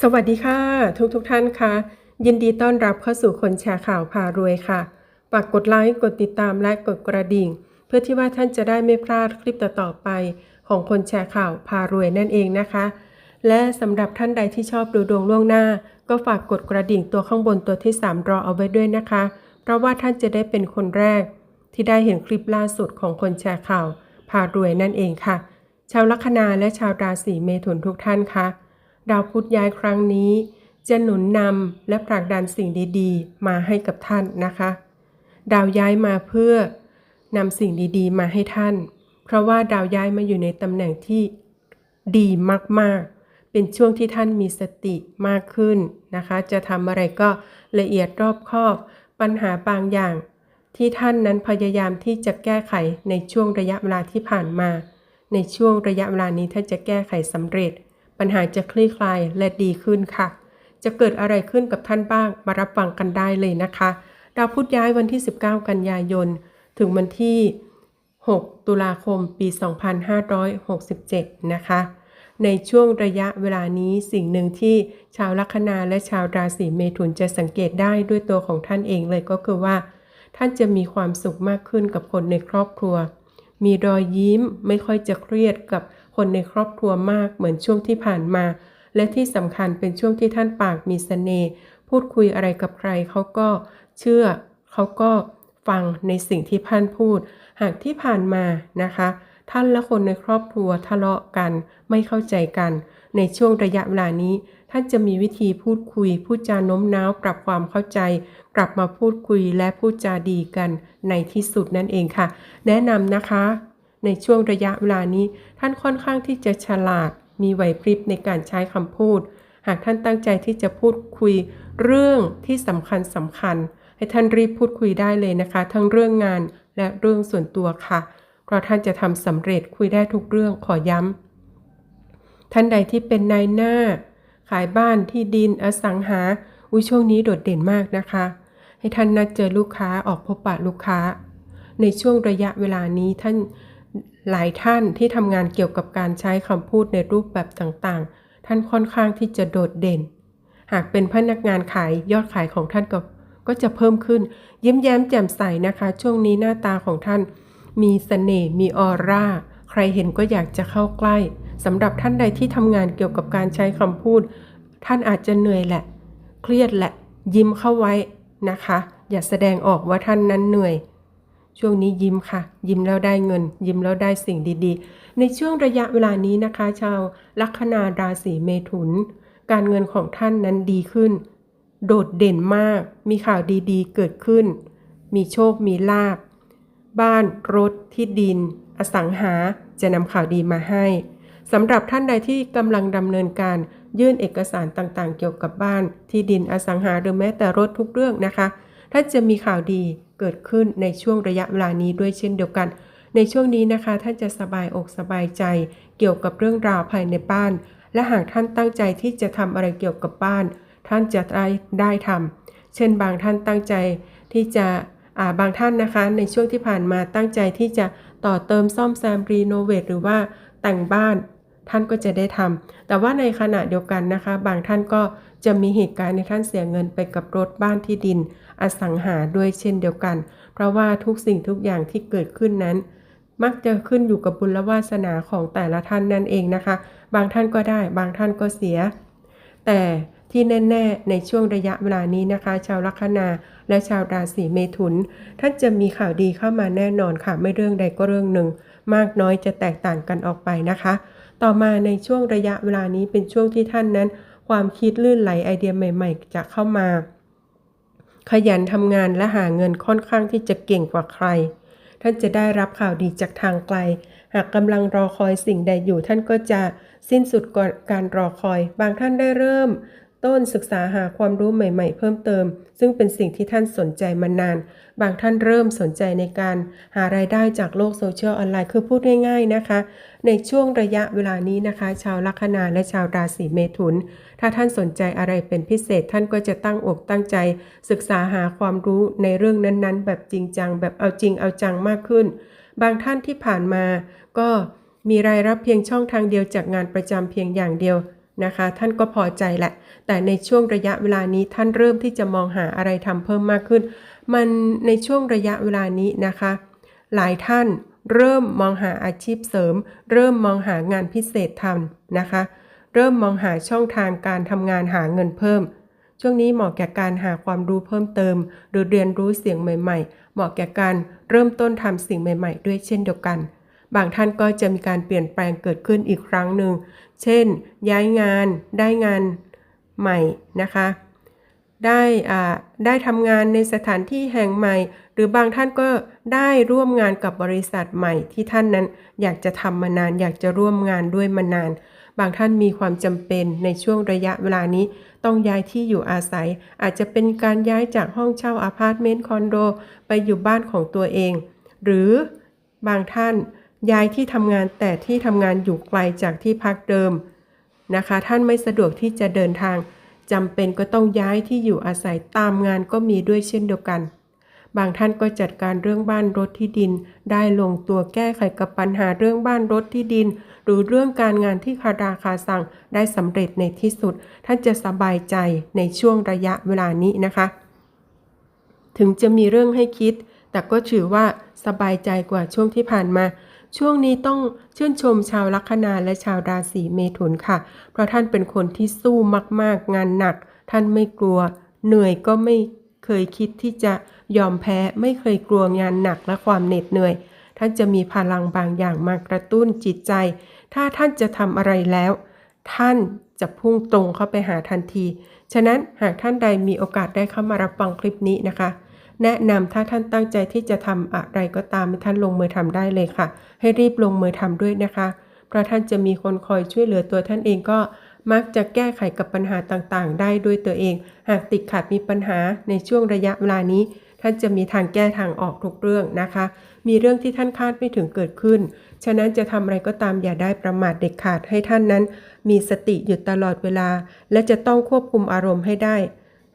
สวัสดีค่ะ ทุกทุกท่านค่ะ ยินดีต้อนรับเข้าสู่คนแชร์ข่าวพารวยค่ะฝากกดไลค์กดติดตามและกดกระดิ่ง เพื่อที่ว่าท่านจะได้ไม่พลาดคลิปต่อๆไป ของคนแชร์ข่าวพารวยนั่นเองนะคะ และสำหรับท่านใดที่ชอบดูดวงล่วงหน้า ก็ฝากกดกระดิ่งตัวข้างบนตัวที่ 3 รอเอาไว้ด้วยนะคะ เพราะว่าท่านจะได้เป็นคนแรก ที่ได้เห็นคลิปล่าสุดของคนแชร์ข่าวพารวยนั่นเองค่ะ ชาวลัคนาและชาวราศีเมถุนทุกท่านค่ะ ดาวพุธย้ายครั้งนี้ จะหนุนนำและผลักดันสิ่งดีๆ มาให้กับท่านนะคะ ดาวย้ายมาเพื่อนำสิ่งดีๆ มาให้ท่าน เพราะว่าดาวย้ายมาอยู่ในตำแหน่งที่ดีมากๆ เป็นช่วงที่ท่านมีสติมากขึ้นนะคะ จะทำอะไรก็ละเอียดรอบคอบ ปัญหาบางอย่าง ที่ท่านนั้นพยายามที่จะแก้ไขในช่วงระยะเวลาที่ผ่านมา ในช่วงระยะเวลานี้ท่านจะแก้ไขสำเร็จ ปัญหาจะคลี่คลายและดีขึ้นค่ะ จะเกิดอะไรขึ้นกับท่านบ้างมารับฟังกันได้เลยนะคะ ดาวพุธย้ายวันที่ 19 กันยายน ถึงวันที่ 6 ตุลาคมปี 2567 นะคะ ในช่วงระยะเวลานี้สิ่งหนึ่งที่ชาวลัคนาและชาวราศีเมถุนจะสังเกตได้ด้วยตัวของท่านเองเลยก็คือว่า ท่านจะมีความสุขมากขึ้นกับคนในครอบครัว มีรอยยิ้มไม่ค่อยจะเครียดกับ คนในครอบครัวมากเหมือนช่วงที่ผ่านมา และที่สำคัญเป็นช่วงที่ท่านปากมีเสน่ห์พูดคุยอะไรกับใครเขาก็เชื่อเขาก็ฟังในสิ่งที่ท่านพูด หากที่ผ่านมานะคะ ท่านและคนในครอบครัวทะเลาะกัน ไม่เข้าใจกัน ในช่วงระยะเวลานี้ ท่านจะมีวิธีพูดคุย พูดจาโน้มน้าว ปรับความเข้าใจ กลับมาพูดคุยและพูดจาดีกันในที่สุดนั่นเองค่ะ แนะนำนะคะ ในช่วงระยะเวลานี้ ท่านค่อนข้างที่จะฉลาด มีไหวพริบในการใช้คำพูด หากท่านตั้งใจที่จะพูดคุยเรื่องที่สำคัญสำคัญ ให้ท่านรีบพูดคุยได้เลยนะคะ ทั้งเรื่องงานและเรื่องส่วนตัวค่ะ เพราะท่านจะทำสำเร็จคุยได้ทุกเรื่องขอย้ำ ท่านใดที่เป็นนายหน้า ขายบ้านที่ดินอสังหาวิช่วงนี้โดดเด่นมากนะคะ ให้ท่านนัดเจอลูกค้าออกพบปะลูกค้า ในช่วงระยะเวลานี้ท่าน หลายท่านที่ทำงานเกี่ยวกับการใช้คำพูดในรูปแบบต่างๆ ท่านค่อนข้างที่จะโดดเด่น หากเป็นพนักงานขายยอดขายของท่านก็ก็จะเพิ่มขึ้น ยิ้มแย้มแจ่มใสนะคะ ช่วงนี้หน้าตาของท่าน มีเสน่ห์มีออร่า ใครเห็นก็อยากจะเข้าใกล้สำหรับท่านใดที่ทำงานเกี่ยวกับการใช้คำพูด ท่านอาจจะเหนื่อยแหละ เครียดแหละ ยิ้มเข้าไว้นะคะ อย่าแสดงออกว่าท่านนั้นเหนื่อย ช่วงนี้ยิ้มค่ะ ยิ้มแล้วได้เงิน ยิ้มแล้วได้สิ่งดีๆ ในช่วงระยะเวลานี้นะคะ ชาวลัคนาราศีเมถุน การเงินของท่านนั้นดีขึ้น โดดเด่นมาก มีข่าวดีๆ เกิดขึ้น มีโชคมีลาบ บ้านรถที่ดิน อสังหาจะนำข่าวดีมาให้สำหรับท่านใดที่กำลังดำเนินการยื่นเอกสารต่างๆ เกี่ยวกับบ้านที่ดินอสังหาหรือแม้แต่รถทุกเรื่องนะคะ ท่านจะมีข่าวดีเกิดขึ้นในช่วงระยะเวลานี้ด้วยเช่นเดียวกัน ในช่วงนี้นะคะ ท่านจะสบายอกสบายใจ เกี่ยวกับเรื่องราวภายในบ้าน และหากท่านตั้งใจที่จะทำอะไรเกี่ยวกับบ้าน ท่านจะได้ได้ทำเช่นบางท่านตั้งใจที่จะาบางท่านนะคะ ในช่วงที่ผ่านมาตั้งใจที่จะต่อเติมซ่อมแซมรีโนเวทหรือว่าแต่งบ้านท่านก็จะได้ทำแต่ว่าในขณะเดียวกันนะคะ บางท่านก็จะมีเหตุการณ์ในท่านเสียเงินไปกับรถบ้านที่ดิน อสังหาด้วยเช่นเดียวกัน เพราะว่าทุกสิ่งทุกอย่างที่เกิดขึ้นนั้น มักจะขึ้นอยู่กับบุญและวาสนาของแต่ละท่านนั่นเองนะคะ บางท่านก็ได้ บางท่านก็เสีย แต่ที่แน่ ๆ ในช่วงระยะเวลานี้นะคะ ชาวลัคนาและชาวราศีเมถุน ท่านจะมีข่าวดีเข้ามาแน่นอนค่ะ ไม่เรื่องใดก็เรื่องหนึ่ง มากน้อยจะแตกต่างกันออกไปนะคะ ต่อมาในช่วงระยะเวลานี้เป็นช่วงที่ท่านนั้น ความคิดลื่นไหลไอเดียใหม่ ๆ จะเข้ามา ขยันทำงานและหาเงินค่อนข้างที่จะเก่งกว่าใคร ท่านจะได้รับข่าวดีจากทางไกล หากกำลังรอคอยสิ่งใดอยู่ท่านก็จะสิ้นสุดการรอคอย บางท่านได้เริ่ม ต้นศึกษาหาความรู้ใหม่ ๆ เพิ่มเติม ซึ่งเป็นสิ่งที่ท่านสนใจมานาน บางท่านเริ่มสนใจในการหารายได้จากโลกโซเชียลออนไลน์คือพูดง่าย ๆนะคะ ในช่วงระยะเวลานี้นะคะ ชาวลัคนาและชาวราศีเมถุน ถ้าท่านสนใจอะไรเป็นพิเศษ ท่านก็จะตั้งอกตั้งใจ ศึกษาหาความรู้ในเรื่องนั้นๆ แบบจริงจังแบบเอาจริงเอาจังมากขึ้น บางท่านที่ผ่านมาก็มีรายรับเพียงช่องทางเดียวจากงานประจำเพียงอย่างเดียว นะคะ ท่านก็พอใจแหละ แต่ในช่วงระยะเวลานี้ท่านเริ่มที่จะมองหาอะไรทำเพิ่มมากขึ้น มันในช่วงระยะเวลานี้นะคะ หลายท่านเริ่มมองหาอาชีพเสริม เริ่มมองหางานพิเศษทำนะคะ เริ่มมองหาช่องทางการทำงานหาเงินเพิ่ม ช่วงนี้เหมาะแก่การหาความรู้เพิ่มเติม หรือเรียนรู้เสียงใหม่ๆ เหมาะแก่การเริ่มต้นทำสิ่งใหม่ ๆ ด้วยเช่นเดียวกันบางท่านก็จะมีการเปลี่ยนแปลงเกิดขึ้นอีกครั้งหนึ่ง เช่น ย้ายงานได้งานใหม่นะคะ ได้ได้ทำงานในสถานที่แห่งใหม่ หรือบางท่านก็ได้ร่วมงานกับบริษัทใหม่ที่ท่านนั้นอยากจะทำมานาน อยากจะร่วมงานด้วยมานาน บางท่านมีความจำเป็นในช่วงระยะเวลานี้ ต้องย้ายที่อยู่อาศัย อาจจะเป็นการย้ายจากห้องเช่าอพาร์ตเมนต์คอนโด ไปอยู่บ้านของตัวเอง หรือบางท่าน ย้ายที่ทำงานแต่ที่ทำงานอยู่ไกลจากที่พักเดิมนะคะ ท่านไม่สะดวกที่จะเดินทางจำเป็นก็ต้องย้ายที่อยู่อาศัยตามงานก็มีด้วยเช่นเดียวกัน บางท่านก็จัดการเรื่องบ้านรถที่ดิน ได้ลงตัวแก้ไขกับปัญหาเรื่องบ้านรถที่ดิน หรือเรื่องการงานที่คาราคาสั่งได้สำเร็จในที่สุด ท่านจะสบายใจในช่วงระยะเวลานี้นะคะ ถึงจะมีเรื่องให้คิด แต่ก็ถือว่าสบายใจกว่าช่วงที่ผ่านมา ช่วงนี้ต้องชื่นชมชาวลัคนาและชาวราศีเมถุนค่ะ เพราะท่านเป็นคนที่สู้มากๆ งานหนัก ท่านไม่กลัว เหนื่อยก็ไม่เคยคิดที่จะยอมแพ้ ไม่เคยกลัวงานหนักและความเหน็ดเหนื่อย ท่านจะมีพลังบางอย่างมากระตุ้นจิตใจ ถ้าท่านจะทำอะไรแล้ว ท่านจะพุ่งตรงเข้าไปหาทันที ฉะนั้นหากท่านใดมีโอกาสได้เข้ามารับฟังคลิปนี้นะคะ แนะนำถ้าท่านตั้งใจที่จะทำอะไรก็ตามท่านลงมือทำได้เลยค่ะ ให้รีบลงมือทำด้วยนะคะ เพราะท่านจะมีคนคอยช่วยเหลือตัวท่านเองก็มักจะแก้ไขกับปัญหาต่างๆ ได้ด้วยตัวเอง หากติดขัดมีปัญหาในช่วงระยะเวลานี้ ท่านจะมีทางแก้ทางออกทุกเรื่องนะคะ มีเรื่องที่ท่านคาดไม่ถึงเกิดขึ้น ฉะนั้นจะทำอะไรก็ตามอย่าได้ประมาทเด็ดขาดให้ท่านนั้น มีสติอยู่ตลอดเวลา และจะต้องควบคุมอารมณ์ให้ได้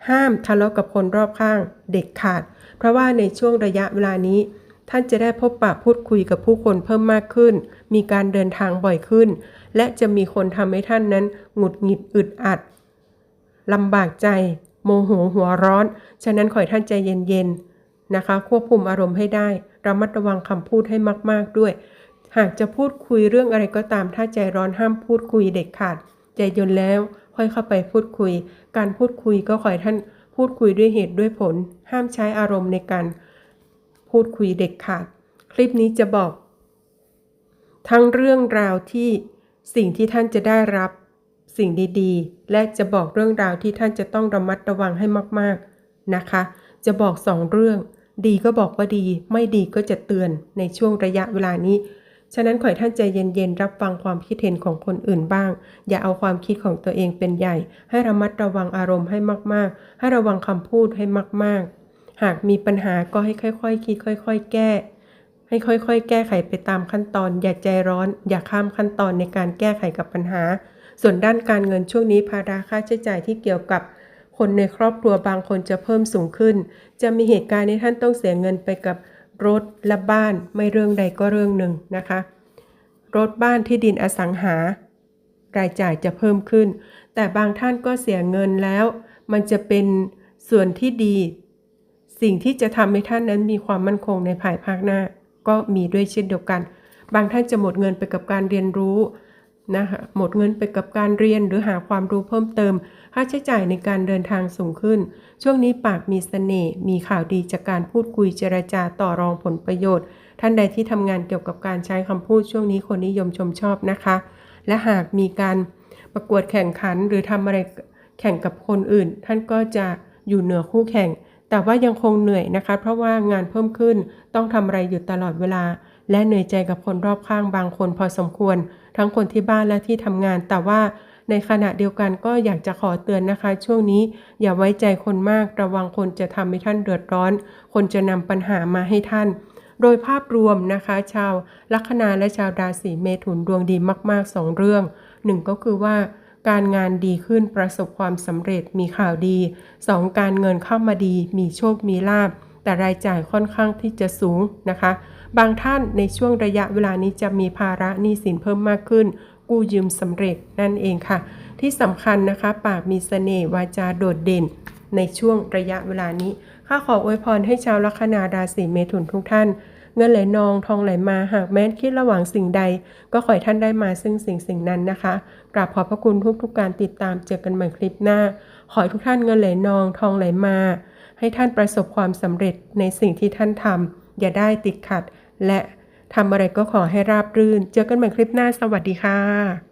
ห้ามทะเลาะกับคนรอบข้างเด็ดขาด เพราะว่าในช่วงระยะเวลานี้ ท่านจะได้พบปะพูดคุยกับผู้คนเพิ่มมากขึ้น มีการเดินทางบ่อยขึ้น และจะมีคนทำให้ท่านนั้นหงุดหงิดอึดอัดลำบากใจ โมโหหัวร้อน ฉะนั้นขอให้ท่านใจเย็นๆนะคะ ควบคุมอารมณ์ให้ได้ระมัดระวังคำพูดให้มากๆด้วย หากจะพูดคุยเรื่องอะไรก็ตามถ้าใจร้อนห้ามพูดคุยเด็ดขาด ใจเย็นแล้วค่อยเข้าไปพูดคุย การพูดคุยก็ขอให้ท่านพูดคุยด้วยเหตุด้วยผล ห้ามใช้อารมณ์ในการพูดคุยเด็ดขาด คลิปนี้จะบอก ทั้งเรื่องราวที่สิ่งที่ท่านจะได้รับสิ่งดีๆ และจะบอกเรื่องราวที่ท่านจะต้องระมัดระวังให้มากๆนะคะ จะบอกสองเรื่อง ดีก็บอกว่าดี ไม่ดีก็จะเตือนในช่วงระยะเวลานี้ ฉะนั้นขอให้ท่านใจเย็นๆ รับฟังความคิดเห็นของคนอื่นบ้าง อย่าเอาความคิดของตัวเองเป็นใหญ่ ให้ระมัดระวังอารมณ์ให้มากๆ ให้ระวังคำพูดให้มากๆ หากมีปัญหาก็ให้ค่อยๆ คิดค่อย ๆ แก้ ให้ค่อยๆ แก้ไขไปตามขั้นตอน อย่าใจร้อน อย่าข้ามขั้นตอนในการแก้ไขกับปัญหา ส่วนด้านการเงินช่วงนี้ภาระค่าใช้จ่ายที่เกี่ยวกับคนในครอบครัวบางคนจะเพิ่มสูงขึ้น จะมีเหตุการณ์ที่ท่านต้องเสียเงินไปกับ รถและบ้านไม่เรื่องใดก็เรื่องหนึ่งนะคะ รถบ้านที่ดินอสังหา รายจ่ายจะเพิ่มขึ้น แต่บางท่านก็เสียเงินแล้ว มันจะเป็นส่วนที่ดี สิ่งที่จะทำให้ท่านนั้นมีความมั่นคงในภายภาคหน้า ก็มีด้วยเช่นเดียวกัน บางท่านจะหมดเงินไปกับการเรียนรู้ นะคะหมดเงินไปกับการเรียนหรือหาความรู้เพิ่มเติม ค่าใช้จ่ายในการเดินทางสูงขึ้น ช่วงนี้ปากมีเสน่ห์มีข่าวดีจากการพูดคุยเจรจาต่อรองผลประโยชน์ ท่านใดที่ทำงานเกี่ยวกับการใช้คำพูดช่วงนี้คนนิยมชมชอบนะคะ และหากมีการประกวดแข่งขันหรือทำอะไรแข่งกับคนอื่น ท่านก็จะอยู่เหนือคู่แข่ง แต่ว่ายังคงเหนื่อยนะคะ เพราะว่างานเพิ่มขึ้นต้องทำอะไรอยู่ตลอดเวลา และเหนื่อยใจกับคนรอบข้างบางคนพอสมควร ทั้งคนที่บ้านและที่ทำงาน แต่ว่าในขณะเดียวกันก็อยากจะขอเตือนนะคะ ช่วงนี้อย่าไว้ใจคนมากระวังคนจะทำให้ท่านเดือดร้อน คนจะนำปัญหามาให้ท่าน โดยภาพรวมนะคะ ชาวลัคนาและชาวราศีเมถุนดวงดีมากๆสองเรื่องหนึ่งก็คือว่าการงานดีขึ้นประสบความสำเร็จมีข่าวดี 2. การเงินเข้ามาดี มีโชคมีลาบ แต่รายจ่ายค่อนข้างที่จะสูงนะคะ บางท่านในช่วงระยะเวลานี้จะมีภาระหนี้สินเพิ่มมากขึ้น กู้ยืมสำเร็จนั่นเองค่ะ ที่สำคัญนะคะ ปากมีเสน่ห์วาจาโดดเด่น ในช่วงระยะเวลานี้ข้าขออวยพรให้ชาวลัคนาราศีเมถุนทุกท่านเงินไหลนองทองไหลมาหากแม้นคิดระหว่างสิ่งใด ก็ขอให้ท่านได้มาซึ่งสิ่งสิ่งนั้นนะคะกราบขอบพระคุณทุกๆการติดตามเจอกันใหม่คลิปหน้า ขอให้ทุกท่านเงินไหลนองทองไหลมา ให้ท่านประสบความสำเร็จในสิ่งที่ท่านทำอย่าได้ติดขัด และทำอะไรก็ขอให้ราบรื่น เจอกันใหม่คลิปหน้าสวัสดีค่ะ